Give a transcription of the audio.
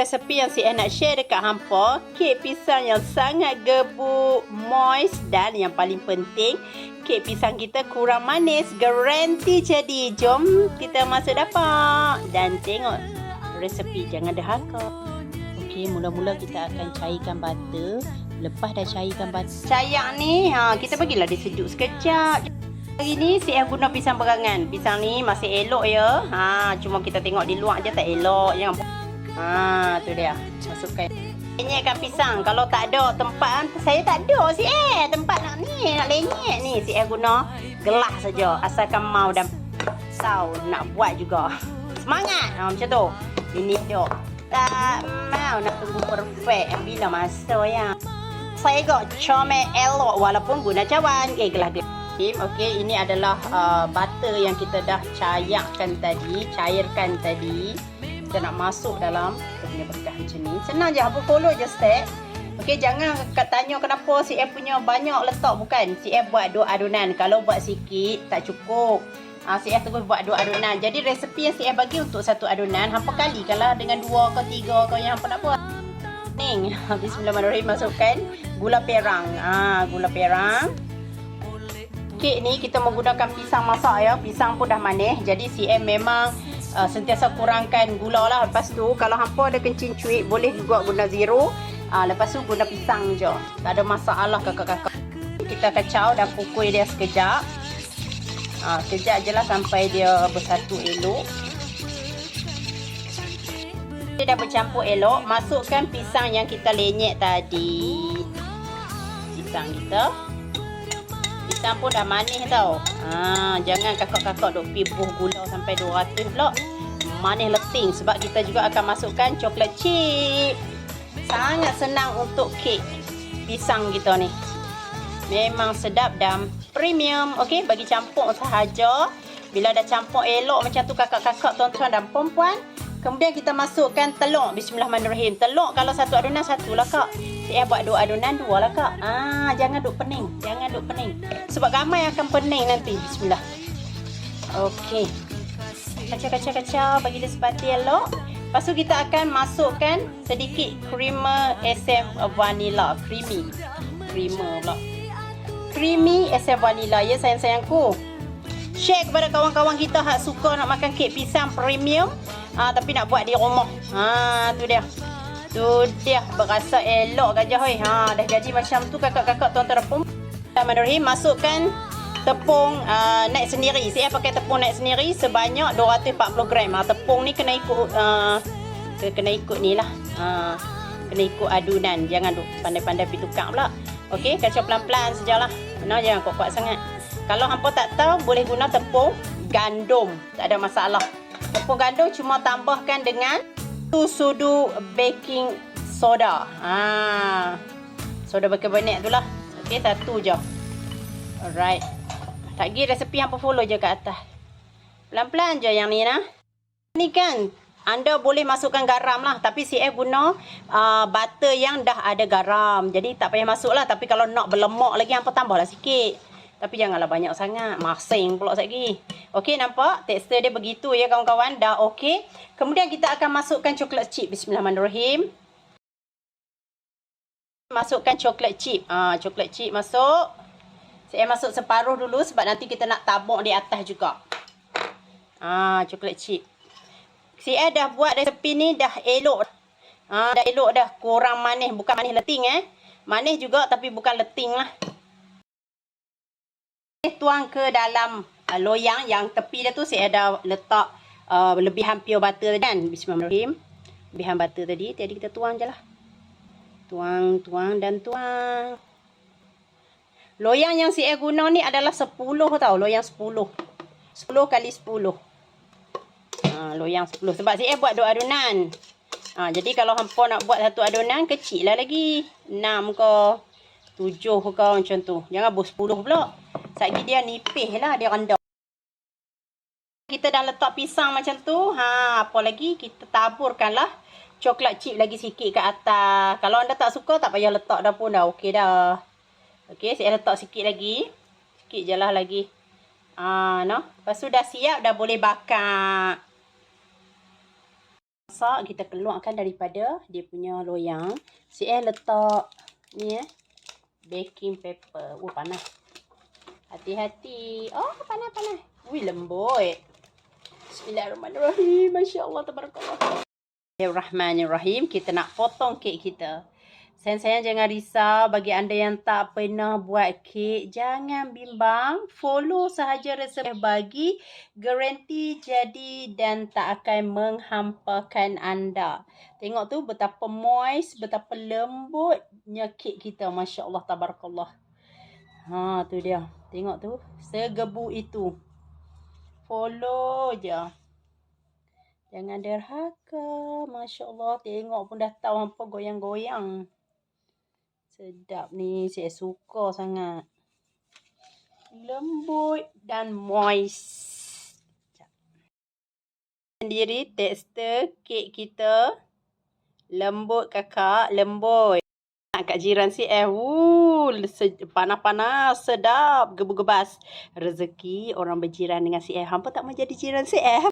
Resepi yang saya nak share dekat hampa, kek pisang yang sangat gebuk, moist dan yang paling penting, kek pisang kita kurang manis, garanti jadi. Jom kita masuk dapur dan tengok resepi jangan dahaka. Okey, mula-mula kita akan cairkan butter. Lepas dah cairkan butter, cayak ni, ha, kita bagilah dia sejuk sekejap. Hari ni saya guna pisang berangan. Pisang ni masih elok ya. Ha, cuma kita tengok di luar je tak elok. Jangan Ha, tu dia. Masukkan. Lenyekkan pisang. Kalau tak ada tempat, saya tak ada si eh. Tempat nak ni, nak lenyek ni. Si eh guna gelas saja. Asalkan mau dan tahu nak buat juga. Semangat. Ha, macam tu. Ini dia. Tak mau nak tunggu perfect. Bila masa ya. Saya got comel elok walaupun guna cawan. Okay, gelas dia. Okey, ini adalah uh, butter yang kita dah cairkan tadi, cairkan tadi kita nak masuk dalam kita punya berkah macam ni. Senang je, apa follow je step. Okey, jangan tanya kenapa si F punya banyak letak bukan. Si F buat dua adunan. Kalau buat sikit tak cukup. Ha, si F terus buat dua adunan. Jadi resepi yang si F bagi untuk satu adunan, hampa kali kalau dengan dua ke tiga ke yang hampa nak buat. Ning, bismillahirrahmanirrahim masukkan gula perang. Ah, ha, gula perang. Kek ni kita menggunakan pisang masak ya. Pisang pun dah manis. Jadi M memang uh, sentiasa kurangkan gula lah. Lepas tu kalau hampa ada kencing cuit boleh juga guna zero. Uh, lepas tu guna pisang je. Tak ada masalah kakak-kakak. Kita kacau dan pukul dia sekejap. Uh, sekejap je lah sampai dia bersatu elok. Dia dah bercampur elok. Masukkan pisang yang kita lenyek tadi. Pisang kita. Pisang pun dah manis tau. Ha, jangan kakak-kakak duk pergi buh gula sampai 200 pula. Manis leting sebab kita juga akan masukkan coklat chip. Sangat senang untuk kek pisang kita ni. Memang sedap dan premium. Okey, bagi campur sahaja. Bila dah campur elok macam tu kakak-kakak, tuan-tuan dan puan-puan, kemudian kita masukkan telur. Bismillahirrahmanirrahim. Telur kalau satu adunan satu lah kak. Saya buat dua adunan dua lah kak. Ah, jangan duk pening. Jangan duk pening. Sebab ramai akan pening nanti. Bismillah. Okey. Kacau-kacau-kacau. Bagi dia sepati elok. Lepas tu kita akan masukkan sedikit creamer SM vanilla. Creamy. Creamer pula. Creamy SM vanilla. Ya sayang-sayangku. Share kepada kawan-kawan kita hak suka nak makan kek pisang premium. Ah, tapi nak buat di rumah. Ha, tu dia. Tu dia berasa elok gajah hoi. Ha dah jadi macam tu kakak-kakak tuan-tuan pun. Bismillahirrahmanirrahim masukkan tepung uh, naik sendiri. Saya pakai tepung naik sendiri sebanyak 240 gram. Ha, tepung ni kena ikut uh, kena ikut ni lah. Ha, kena ikut adunan. Jangan pandai-pandai pergi tukar pula. Okey, kacau pelan-pelan sajalah. Nah, jangan kuat-kuat sangat. Kalau hampa tak tahu, boleh guna tepung gandum. Tak ada masalah. Tepung gandum cuma tambahkan dengan satu sudu baking soda. Ha. Soda bicarbonate tu lah. Okey, satu je. Alright. Tak pergi resepi hampa follow je kat atas. Pelan-pelan je yang ni nah. Ni kan anda boleh masukkan garam lah tapi CF guna uh, butter yang dah ada garam. Jadi tak payah masuk lah tapi kalau nak berlemak lagi hampa tambahlah sikit. Tapi janganlah banyak sangat. Masing pula lagi. Okey nampak? Tekstur dia begitu ya kawan-kawan. Dah okey. Kemudian kita akan masukkan coklat chip. Bismillahirrahmanirrahim. Masukkan coklat chip. Ah, ha, coklat chip masuk. Saya masuk separuh dulu sebab nanti kita nak tabuk di atas juga. Ah, ha, coklat chip. Saya dah buat resepi ni dah elok. Ah, ha, dah elok dah. Kurang manis. Bukan manis leting eh. Manis juga tapi bukan leting lah tuang ke dalam uh, loyang yang tepi dia tu saya ada letak uh, lebihan pure butter kan. Bismillahirrahmanirrahim. Lebihan butter tadi tadi kita tuang je lah. Tuang tuang dan tuang. Loyang yang saya guna ni adalah 10 tau loyang 10 10 kali 10 ha, loyang 10 sebab saya buat dua adunan. Ha, jadi kalau hampa nak buat satu adunan kecil lah lagi. 6 ke 7 ke macam tu. Jangan bos 10 pula Satgi dia nipih lah dia rendah. Kita dah letak pisang macam tu. Ha, apa lagi? Kita taburkanlah coklat chip lagi sikit kat atas. Kalau anda tak suka, tak payah letak dah pun dah. Okey dah. Okey, saya letak sikit lagi. Sikit je lah lagi. Ha, no? Lepas tu dah siap, dah boleh bakar. Masak, kita keluarkan daripada dia punya loyang. Si eh letak ni eh. Baking paper. Oh, panas. Hati-hati. Oh, panas-panas. Wih, lembut. Bismillahirrahmanirrahim. Masya Allah, tabarakallah. Bismillahirrahmanirrahim. Kita nak potong kek kita. Sayang-sayang jangan risau bagi anda yang tak pernah buat kek. Jangan bimbang. Follow sahaja resep bagi garanti jadi dan tak akan menghampakan anda. Tengok tu betapa moist, betapa lembutnya kek kita. Masya Allah, tabarakallah. Ha, tu dia. Tengok tu. Segebu itu. Follow je. Jangan derhaka. Masya Allah. Tengok pun dah tahu apa goyang-goyang. Sedap ni. Saya suka sangat. Lembut dan moist. Sendiri tekstur kek kita. Lembut kakak. Lembut. Nak kat jiran si eh. Panas-panas. Sedap. Gebu-gebas. Rezeki orang berjiran dengan si eh. Hampa tak mau jadi jiran si eh.